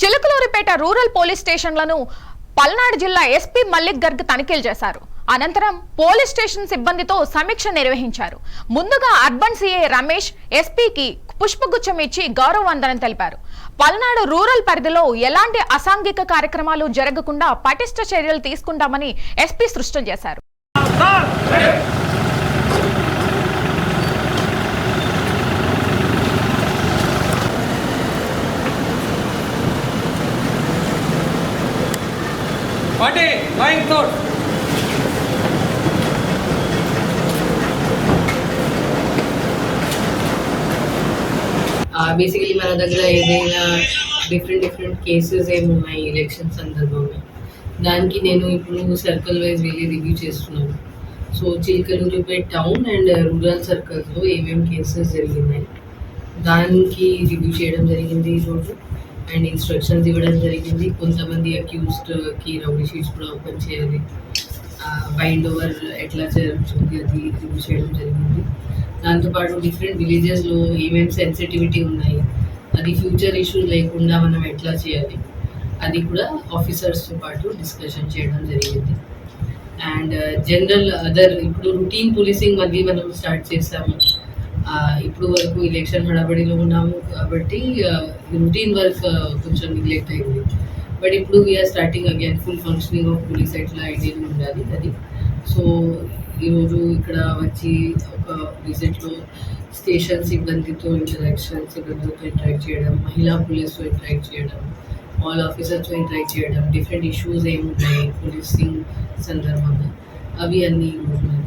Chilakaluripet rural police స్టేషన్లను పల్నాడు జిల్లా SP Mallik Garg తనిఖీలు చేశారు. అనంతరం పోలీస్ స్టేషన్ సిబ్బందితో సమీక్ష నిర్వహించారు. ముందుగా అర్బన్ సిఏ రమేష్ ఎస్పీకి పుష్పగుచ్చం ఇచ్చి గౌరవవందనం తెలిపారు. పల్నాడు రూరల్ పరిధిలో ఎలాంటి అసాంఘిక కార్యక్రమాలు జరగకుండా పటిష్ట చర్యలు తీసుకుంటామని ఎస్పీ స్పష్టం చేశారు. Party, lying thought. Uh, basically మన దగ్గర ఏదైనా డిఫరెంట్ డిఫరెంట్ కేసెస్ ఏమి ఉన్నాయి ఎలక్షన్ సందర్భంలో? దానికి నేను ఇప్పుడు సర్కిల్ వైజ్ వెళ్ళి రివ్యూ చేస్తున్నాను. So Chilakaluripet town and rural సర్కిల్స్లో ఏమేమి కేసెస్ జరిగినాయి? దానికి రివ్యూ చేయడం జరిగింది ఈరోజు అండ్ ఇన్స్ట్రక్షన్స్ ఇవ్వడం జరిగింది. కొంతమంది అక్యూస్డ్కి రౌడీ షీట్స్ కూడా ఓపెన్ చేయాలి. బైండ్ ఓవర్ ఎట్లా జరుగుతుంది అది రివ్యూ చేయడం జరిగింది. దాంతోపాటు డిఫరెంట్ విలేజెస్లో ఏమేమి సెన్సిటివిటీ ఉన్నాయి అది ఫ్యూచర్ ఇష్యూస్ లేకుండా మనం ఎట్లా చేయాలి అది కూడా ఆఫీసర్స్తో పాటు డిస్కషన్ చేయడం జరిగింది. అండ్ జనరల్ అదర్ ఇప్పుడు రొటీన్ పోలీసింగ్ మళ్ళీ మనం స్టార్ట్ చేస్తాము. ఇప్పుడు వరకు ఎలక్షన్ హడాబడిలో ఉన్నాము కాబట్టి రొటీన్ వర్క్ కొంచెం నెగ్లెక్ట్ అయింది బట్ ఇప్పుడు we are starting again full functioning of police ఎట్లా ఐడియా ఉండాలి అది సో ఈరోజు ఇక్కడ వచ్చి ఒక విజిట్లో స్టేషన్ సిబ్బందితో ఇంటరాక్షన్ సిబ్బందితో ఇంటరాక్ట్ చేయడం మహిళా పోలీస్తో ఇంటరాక్ట్ చేయడం ఆల్ ఆఫీసర్స్తో ఇంటరాక్ట్ చేయడం డిఫరెంట్ ఇష్యూస్ ఏమున్నాయి పోలీసింగ్ సందర్భంగా అవి అన్నీ ఉన్నాయి